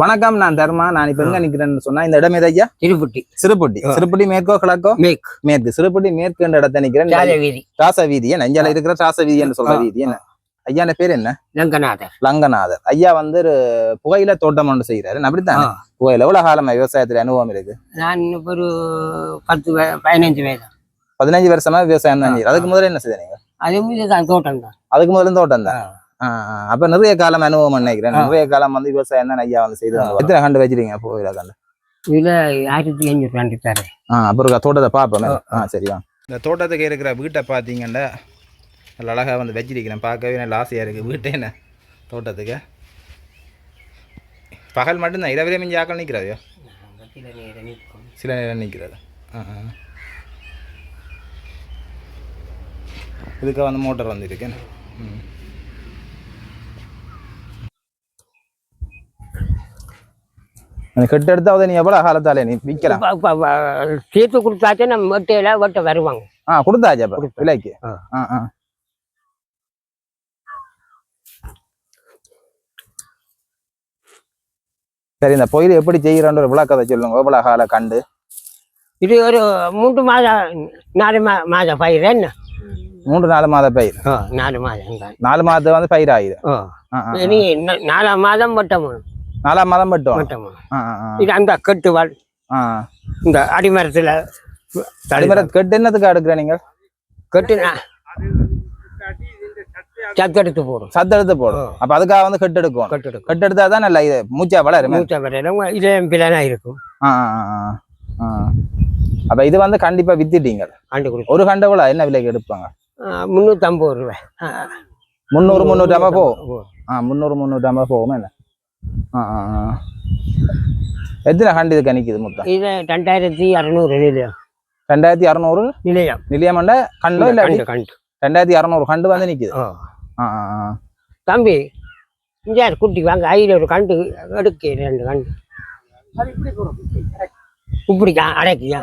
வணக்கம் நான் தர்மா. நான் இப்ப எங்க நிக்கிறேன்னு சொன்னா இந்த இடம் எது ஐயா? திருப்பட்டி. சிறுபுட்டி. சிறுபுட்டி மேற்கோ கிழக்கோ? மேக் மேற்கு. சிறுபுட்டி மேற்கு என்ற இடத்த நிக்கிறேன். ராச வீதி என்ன இருக்கிற ராச வீதி என்று சொல்ற. வீதி என்ன? ஐயா பேர் என்ன? ரங்கநாதர் லங்கநாதர். ஐயா வந்து ஒரு புகையில தோட்டம் ஒன்று செய்யறாரு அப்படித்தான். புகையில எவ்வளவு காலமா விவசாயத்துல அனுபவம் இருக்கு? நான் ஒரு பத்து பதினஞ்சு வயது பதினஞ்சு வருஷமா விவசாயம் தான். அதுக்கு முதல்ல என்ன செய்தீங்க அது இதுதான் தோட்டம் தான். அதுக்கு முதல்ல தோட்டம் தான். அப்ப நிறைய காலம் அனுபவம் நினைக்கிறேன். நிறைய காலம் வந்து விவசாயம் தான் ஐயா வந்து செய்து. எத்தனை கண்டு வச்சிருக்கீங்க புகையில கண்டு இதுல ஆயிரத்தி ரெண்டு தரேன். ஆ அப்புறம் தோட்டத்தை பார்ப்போமே. ஆ சரியா இந்த தோட்டத்துக்கு இருக்கிற வீட்டை பார்த்தீங்கன்னா நல்ல அழகாக வந்து வச்சிருக்கிறேன். பார்க்கவே நல்ல ஆசையாக இருக்குது வீட்டே என்ன? தோட்டத்துக்கு. பகல் மட்டும்தான் இரவிலே மிஞ்சி ஆக்கள் நிற்கிறாதையோ சில நேரம் நிற்கிறது. ஆ ஆ. இதுக்கு வந்து மோட்டர் வந்துருக்கு. ம். கெட்டு எடுத்தாவது நீ எவ்வளோ காலத்தாலே நீ விற்கலாம்? தீர்த்து கொடுத்தாச்சே நம்ம வெட்டையில வெட்ட வருவாங்க. ஆ கொடுத்தாச்சு. விலைக்கு? ஆ. ஆ சரி இந்த பொயில் எப்படி செய்யறான்ற ஒரு விளக்கத்தை சொல்லுங்க. எவ்வளோ கால கண்டு? இது ஒரு மூன்று மாதம் நாலு மா மாதம் பயிர் என்ன? மூன்று நாலு மாத பயிர். நாலு மாதம் நாலு மாதத்து வந்து பயிர் ஆகுது. ஓ ஆ, ஆ, ஆ. இனி நாலாம் மாதம் வெட்டணும் நாலாம் மாதம் மட்டும். இது அந்த கட்டுவாள் இந்த அடிமரத்துல அடிமர கெட்டு என்னத்துக்கு எடுக்கிற நீங்கள் கட்டு சத்தெடுத்து போடும். சத்து எடுத்து போடும். அப்ப அதுக்காக வந்து கெட்டு எடுக்கும். கட்டெடுக்கும் கெட்டு எடுத்தா தான் நல்ல இது மூச்சா வளருமே மூச்சை வரையில இதே பிளானா இருக்கும். அப்ப இது வந்து கண்டிப்பா வித்துட்டீங்க. ஒரு கண்டை கூட என்ன விலைக்கு எடுப்பாங்க? முந்நூற்றம்பது ரூபாய். ஆ, முந்நூறு முந்நூற்றி ஐம்பது போகும். ஆ முந்நூறு முந்நூற்றி ஐம்பது போகும் என்ன? எத்தனை கண்டு இதுக்கு நிற்கிது மொத்தம்? இது ரெண்டாயிரத்தி அறநூறு நிலையம். ரெண்டாயிரத்தி அறநூறு நிலையம். நிலையமண்ட கண்டோ இல்லை கண்டு ரெண்டாயிரத்தி அறநூறு கண்டு வந்து நிற்கிது தம்பி இங்கே குட்டி வாங்க ஐயில் ஒரு கண்டு எடுக்க ரெண்டு கண்டு. இப்படி அடைக்கியா?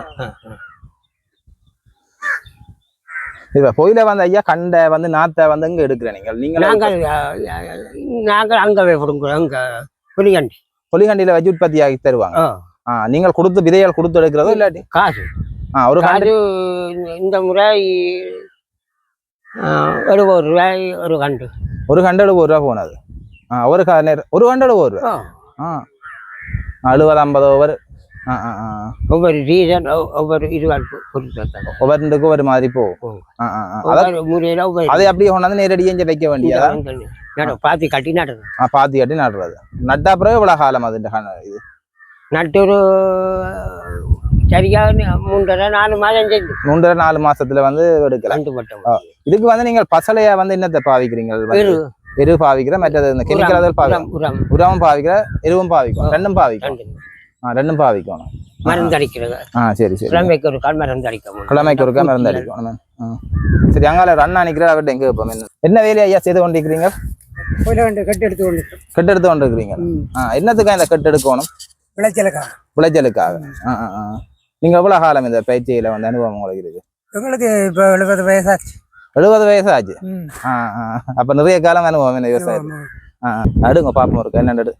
இப்போ கோயில வந்து ஐயா கண்டை வந்து நாத்தை வந்து இங்கே எடுக்கிற நீங்கள்? நீங்கள் நாங்கள் நாங்கள் அங்கே கொடுக்குறோம் அங்கே. புளிகண்டி பொலிகண்டியில் வச்சு உற்பத்தி ஆகி தருவாங்க நீங்கள் கொடுத்து விதைகள் கொடுத்து எடுக்கிறதோ இல்லாட்டி காசு. ஒரு காசு இந்த- முறை எழுபது ரூபாய் ஒரு கண்டு. ஒரு கண்டு எழுபது ரூபா போனது. ஒரு க நேர- ஒரு கண்டு எழுபது ரூபா. அறுபது ஐம்பது ஓவர் ஒவ்வொரு ரீசன் ஒவ்வொரு ஒவ்வொன்றுக்கு ஒரு மாதிரி போகும். அதை ஒவ்வொரு ஒவ்வொரு அப்படியே கொண்டாந்து நேரடியாக வைக்க வேண்டியதா? நட பார்த்து கட்டி நடுறது ஆ பாத்தி கட்டி நடுறது நட்டா பிறகு இவ்வளோ காலம் அது இந்த கண- இது நட்டு ஒரு சரியா மூன்றரை நாலு மாதம் செஞ்சு மூன்றரை நாலு மாசத்துல வந்து எடுக்கலாம். இதுக்கு வந்து நீங்கள் பசலையா வந்து என்னத்தை பாவிக்கிறீங்க எரு பாவிக்கிற மற்றது இந்த கெமிக்கல் அதில் பாவி உரம் உரம் உரமும் பாவிக்கிற எருவும் பாவிக்கும் ரெண்டும் பாவிக்கும். ஆ ரெண்டும் பாவிக்கணும் மருந்து அடிக்கிறது ஆ சரி சரி கிழமைக்கு ஒரு கால் மருந்து அடிக்கணும் கிழமைக்கு ஒருக்கா மருந்து அடிக்கும் ஆ. சரி அங்கால ஒரு அண்ணா நிற்கிற அவர்கிட்ட எங்க என்ன வேலையை ஐயா செய்து கொண்டிருக்கிறீங்க கோயில கண்டு கட்டி எடுத்து கொண்டு கட்டு எடுத்து கொண்டிருக்கிறீங்க ஆ என்னத்துக்கா இந்த கட்டு எடுக்கணும்? விளைச்சலுக்கா விளைச்சலுக்காக. ஆ நீங்க எவ்வளவு காலம் இந்த பயிற்சியில வந்து அனுபவம் உங்களுக்கு இருக்கு எங்களுக்கு இப்போ எழுபது வயசாச்சு. எழுபது வயசு ஆச்சு ஆ ஆ. அப்ப நிறைய காலம் அனுபவம் இந்த ஆ. அடுங்க பாப்போம் இருக்கு என்ன நடு.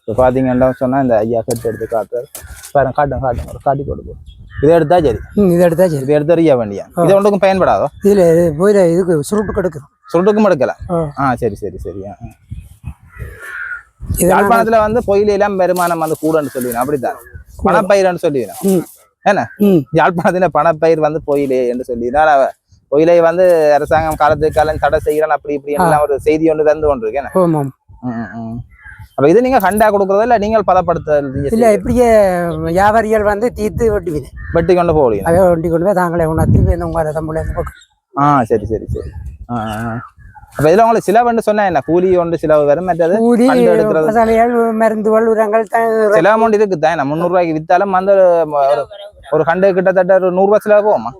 இப்போ பார்த்தீங்கன்னா சொன்னா இந்த ஐயா கட்டு எடுத்து காட்டுறாரு. பாருங்க காட்டுங்க ஒரு காட்டி கொடுப்போம் இதை எடுத்தா சரி இதை எடுத்தா சரி இதை எடுத்து அறிய வேண்டியா இது ஒன்றுக்கும் பயன்படாதோ இதில் போயில இதுக்கு சுருட்டு கெடுக்கும் சுருட்டுக்கும் எடுக்கலாம் ஆ. சரி சரி சரி யாழ்ப்பாணத்துல வந்து பொயிலாம் வருமானம் வந்து கூடன்னு சொல்லுவீங்க அப்படித்தான் பணப்பயிர்னு சொல்லுவீங்க. என்ன யாழ்ப்பாணத்துல பணப்பயிர் வந்து பொயிலே என்று சொல்லினா பொயிலை வந்து அரசாங்கம் காலத்துக்கு காலம் தடை செய்யறான் அப்படி இப்படி எல்லாம் ஒரு செய்தி ஒன்று தந்து கொண்டு இருக்கேன் அப்ப இது நீங்க கண்டா கொடுக்கறதா இல்ல நீங்கள் பதப்படுத்த இல்லை இப்படியே வியாபாரிகள் வந்து தீர்த்து வெட்டுவிது வெட்டி கொண்டு போவீங்க அதை வண்டி கொண்டு போய் தாங்களே உணர்த்தி உங்களை தமிழ் ஆ சரி சரி சரி. ஆ. அப்ப இதுல உங்களுக்கு சிலவுன்னு சொன்னா என்ன? கூலி ஒன்று சிலவு வரும் மற்றது கூலி கண்டு எடுக்கிறது. மசாலைகள் மருந்துகள் உரங்கள் த- சில அமௌண்ட் இதுக்கு தான் முந்நூறு ரூபாய்க்கு வித்தாலும் அந்த ஒரு கண்டு கிட்டத்தட்ட ஒரு நூறு ரூபாய் செலவு போகுமா?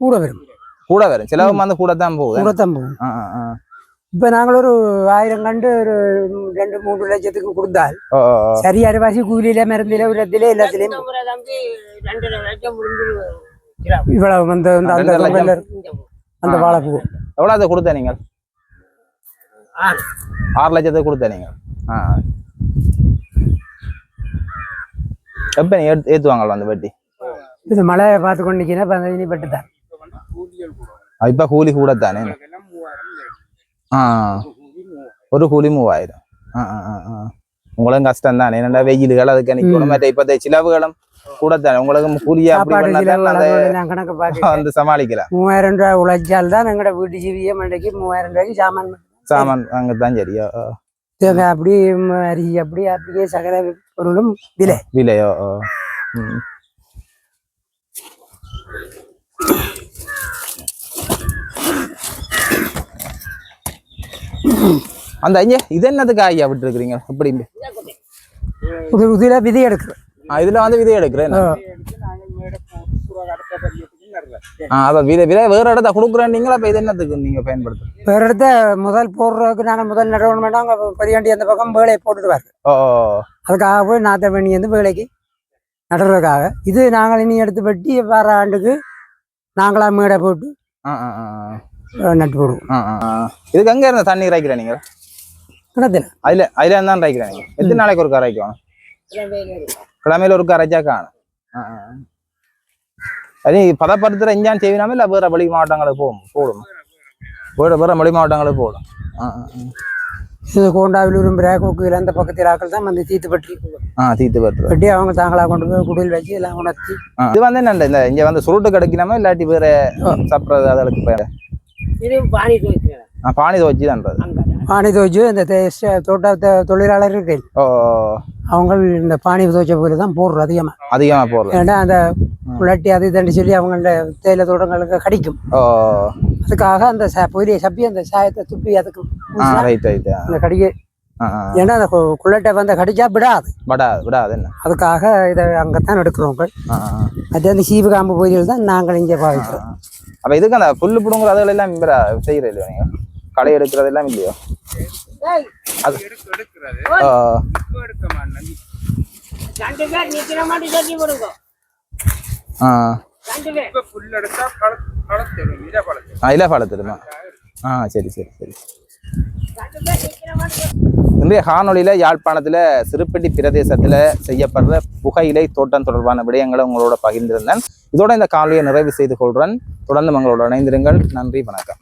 கூட வரும். கூட வரும். செலவும் வந்து கூட தான் போகுது? கூட தான் போகும். ஆ, ஆ, ஆ. இப்போ நாங்கள் ஒரு ஆயிரம் கண்டு ஒரு ரெண்டு மூன்று லட்சத்துக்கு கொடுத்தால் ஓ, ஓ, ஓ. சரி அரைவாசி கூலியில மருந்தில உரத்தில எல்லாத்திலையும் இவ்வளவு வந்து அந்த அந்த அந்த வாழைப்பூ. எவ்வளவு அதை கொடுத்த நீங்கள்? ஆறு. லட்சத்துக்கு கொடுத்த நீங்க ஆ. எப்போ நீ ஏத்து ஏற்றுவாங்களா அந்த வட்டி? இது மழையை பார்த்து கொண்டு நிற்கிறேன் இப்போ இனி பட்டுதான் இப்போ கூலி கூட தானே ஆ ஒரு கூலி மூவாயிரம் ஆ ஆ ஆ ஆ உங்களும் கஷ்டம் தானே என்னடா வெயில்கள் அதுக்கு நிற்கணும் மற்ற இப்போ சிலவுகளும் கூட தானே உங்களுக்கு கூலியா அப்படி பண்ணா வந்து சமாளிக்கலாம் மூவாயிரம் ரூபாய் உழைச்சால் தான் எங்களோட வீட்டு ஜீவிய மண்டைக்கு மூவாயிரம் ரூபாய்க்கு சாமான் சாமான் அங்கே தான் சரியா அப்படி அரிசி அப்படி அப்படியே சகல பொருளும் விலை விலையோ ஓ. ம். அந்த ஐயா இது என்னதுக்கு ஐயா விட்டுருக்குறீங்க? எப்படி? இது இதுல விதி எடுக்குது ஆ, இதுல வந்து விதை எடுக்கிறேன். ஆ. அதான் விதை விதை வேற இடத்த கொடுக்குறேன் நீங்களா? இப்போ இது என்னத்துக்கு நீங்க பயன்படுத்து வேற இடத்த முதல் போடுறதுக்கு நாங்கள் முதல் நடவணும் வேண்டாம் அங்கே பெரியாண்டி அந்த பக்கம் வேலையை போட்டுடுவார். ஓ அதுக்காக போய் நாத்த வேணி வந்து வேலைக்கு நடுறதுக்காக. இது நாங்கள் இனி எடுத்து வெட்டி வர ஆண்டுக்கு நாங்களா மேடை போட்டு ஆ ஆ ஆ. நட்டு போடுவோம். இதுக்கு எங்க இருந்த தண்ணி இறைக்கிறேன் நீங்க? கிணத்துல அதுல அதுல இருந்தா இறைக்கிறேன் எத்தனை நாளைக்கு ஒரு கரைக்கும் கிழமையில ஒரு கரைச்சா காணும். அது பதப்படுத்துற இஞ்சான் செய்வினாமே இல்லை வேற வெளி மாவட்டங்களுக்கு போகும்? போடும். வேற வேற வெளி மாவட்டங்களுக்கு போடும். இது கோண்டாவிலூரும் பிரேக்கோக்கு அந்த பக்கத்தில் ஆக்கள் தான் வந்து தீத்து பற்றி. ஆ தீத்து பற்று. வெட்டி அவங்க தாங்களா கொண்டு போய் குடில் வச்சு எல்லாம் உணர்த்தி. இது வந்து என்ன இந்த இங்க வந்து சுருட்டு கிடைக்கணுமா இல்லாட்டி வேற சாப்பிட்றது அதுக்கு பேர் இது பாணி துவைச்சு ஆ பானி துவச்சி தான்றது பாணி துவைச்சு இந்த தோட்ட தொழிலாளர் இருக்கு. ஓ அவங்க இந்த பாணி துவைச்ச போல தான் போடுறோம் அதிகமாக அதிகமா போடுறது. ஏன்னா அந்த புள்ளட்டி அது இதுன்னு சொல்லி அவங்கள தேயிலை தோட்டங்களுக்கு கிடைக்கும். ஓ அதுக்காக அந்த பொயிலியை சப்பி அந்த சாயத்தை துப்பி அதுக்கு அந்த கடிக்க. ஏன்னா அந்த குள்ளட்டை வந்து கடிச்சா விடாது. விடா விடாது என்ன? அதுக்காக இதை அங்கத்தான் எடுக்கிறோம். இப்போ ஆ ஆ. அது அந்த சீவு காம்பு பொரியல் தான் நாங்கள் இங்கே பாவிக்கிறோம். அப்ப இதுக்கு அந்த புல்லு புடுங்குற அதுகள் எல்லாம் இவரா செய்யறது இல்லையா நீங்க? களை எடுக்கிறது எல்லாம் இல்லையோ? அது ஆ, இலை பழத்திடுமா ஆ. சரி சரி சரி. இன்றைய காணொளியில் யாழ்ப்பாணத்தில் சிறுப்பட்டி பிரதேசத்தில் செய்யப்படுற புகையிலை தோட்டம் தொடர்பான விடயங்களை உங்களோட பகிர்ந்திருந்தேன். இதோட இந்த காணொலியை நிறைவு செய்து கொள்கிறேன் தொடர்ந்து உங்களோட இணைந்திருங்கள். நன்றி வணக்கம்.